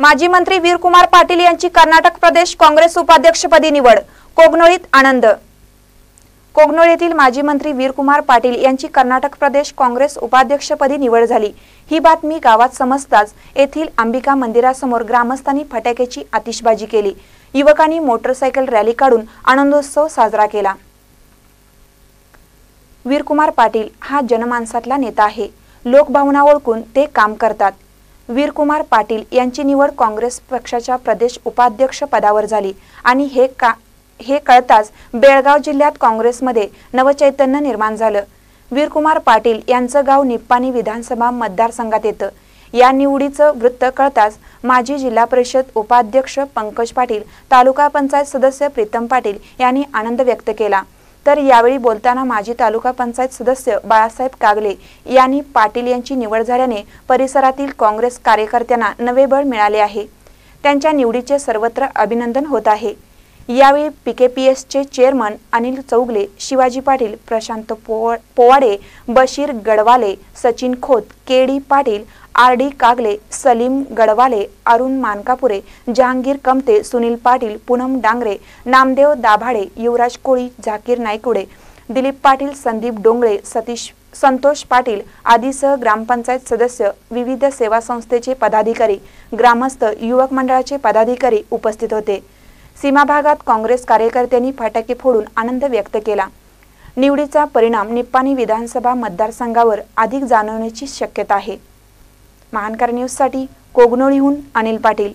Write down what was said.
माजी मंत्री वीरकुमार पाटील यांची कर्नाटक प्रदेश काँग्रेस उपाध्यक्षपदी निवड कोगनोळीत आनंद. कोगनोळ येथील माजी मंत्री वीरकुमार पाटील यांची कर्नाटक प्रदेश काँग्रेस उपाध्यक्षपदी निवड झाली. ही बातमी गावात समजताच येथील अंबिका मंदिरासमोर ग्रामस्थांनी फटाक्याची आतिषबाजी केली. युवकांनी मोटरसायकल रॅली काढून आनंदोत्सव साजरा केला. वीरकुमार पाटील हा जनमानसातला नेता आहे. लोकभावना ओळखून ते काम करतात. वीरकुमार पाटील यांची निवड काँग्रेस पक्षाच्या प्रदेश उपाध्यक्ष पदावर झाली. आणि हे का हे कळताच बेळगाव जिल्ह्यात काँग्रेसमध्ये नवचैतन्य निर्माण झालं. वीरकुमार पाटील यांचं गाव निप्पाणी विधानसभा मतदारसंघात येतं. या निवडीचं वृत्त कळताच माजी जिल्हा परिषद उपाध्यक्ष पंकज पाटील तालुका पंचायत सदस्य प्रीतम पाटील यांनी आनंद व्यक्त केला. तर यावेळी बोलताना माजी तालुका पंचायत सदस्य बाळासाहेब कागले यांनी पाटील यांची निवड झाल्याने परिसरातील काँग्रेस कार्यकर्त्यांना नवे बळ मिळाले आहे. त्यांच्या निवडीचे सर्वत्र अभिनंदन होत आहे. यावेळी पीकेपीएसचे chairman Anil Chougale Shivaji Patil Prashant Powade Bashir Gadwale Sachin Khot K D Patil R D Kagale Salim Gadwale Arun Mankapure Jahangir Kamte Sunil Patil Poonam Dangre Namdev Dabhade Yuvraj Koli Zakir Naikude Dilip Patil Sandeep Dongle Satish Santosh Patil आदीसह ग्रामपंचायत सदस्य विविध सेवा संस्थेचे पदाधिकारी ग्रामस्थ युवक मंडळाचे पदाधिकारी उपस्थित होते. सीमा भागात काँग्रेस कार्यकर्त्यांनी फटाके फोडून आनंद व्यक्त केला. निवडीचा परिणाम निप्पाणी विधानसभा मतदारसंघावर अधिक जाणवण्याची शक्यता आहे. महानकर न्यूजसाठी कोगनोळीहून अनिल पाटील.